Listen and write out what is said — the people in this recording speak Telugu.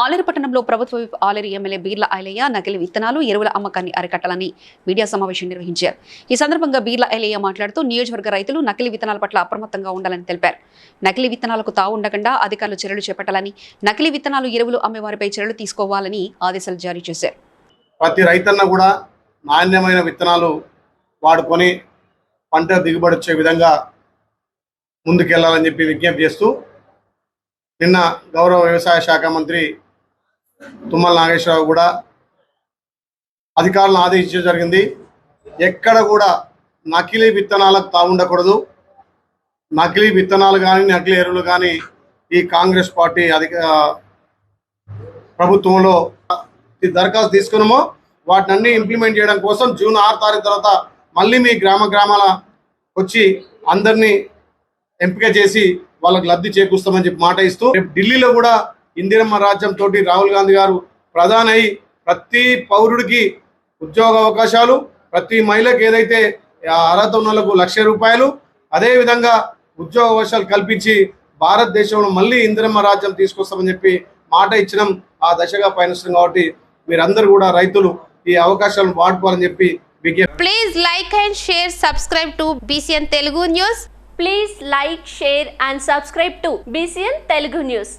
ఆలేరు పట్టణంలో ప్రభుత్వ ఆలేరు ఎమ్మెల్యే బీర్ల ఐలయ్య నకిలీ విత్తనాలు ఎరువుల అమ్మకాన్ని అరికట్టాలని మీడియా సమావేశం నిర్వహించారు. ఈ సందర్భంగా బీర్ల ఐలయ్య మాట్లాడుతూ నియోజకవర్గ రైతులు నకిలీ విత్తనాల పట్ల అప్రమత్తంగా ఉండాలని తెలిపారు. నకిలీ విత్తనాలకు తావు ఉండకుండా అధికారులు చర్యలు చేపట్టాలని నకిలీ విత్తనాలు ఎరువులు అమ్మేవారిపై చర్యలు తీసుకోవాలని ఆదేశాలు జారీ చేశారు. ప్రతి రైతన్న కూడా నాణ్యమైన విత్తనాలు వాడుకొని పంట దిగుబడి వచ్చే విధంగా ముందుకెళ్ళాలని చెప్పి విజ్ఞప్తి చేస్తూ నిన్న గౌరవ వ్యవసాయ శాఖ మంత్రి తుమ్మల నాగేశ్వరరావు కూడా అధికారులను ఆదేశించడం జరిగింది. ఎక్కడ కూడా నకిలీ విత్తనాలకు తాగుండకూడదు నకిలీ విత్తనాలు కానీ నకిలీ ఎరువులు కానీ ఈ కాంగ్రెస్ పార్టీ అధిక ప్రభుత్వంలో దరఖాస్తు తీసుకున్నామో వాటిని అన్ని ఇంప్లిమెంట్ చేయడం కోసం జూన్ ఆరు తారీఖు తర్వాత మళ్ళీ మీ గ్రామ గ్రామాల వచ్చి అందరినీ ఎంపిక చేసి వాళ్ళకి లబ్ధి చేకూరుస్తామని చెప్పి మాట ఇస్తూ రేపు ఢిల్లీలో కూడా ఇందిరమ్మ రాజ్యం తోటి రాహుల్ గాంధీ గారు ప్రధాని ప్రతి పౌరుడికి ఉద్యోగ అవకాశాలు ప్రతి మహిళకి ఏదైతే అర్హత ఉన్నలకు లక్ష రూపాయలు అదేవిధంగా ఉద్యోగ అవకాశాలు కల్పించి భారతదేశంలో మళ్ళీ ఇందిరమ్మ రాజ్యం తీసుకొస్తామని చెప్పి మాట ఇచ్చినాం ఆ దశగా పయనిస్తాం కాబట్టి మీరందరూ కూడా రైతులు ఈ అవకాశాలను వాడుకోవాలని చెప్పి please like and share subscribe to BCN Telugu news please like share and subscribe to BCN Telugu news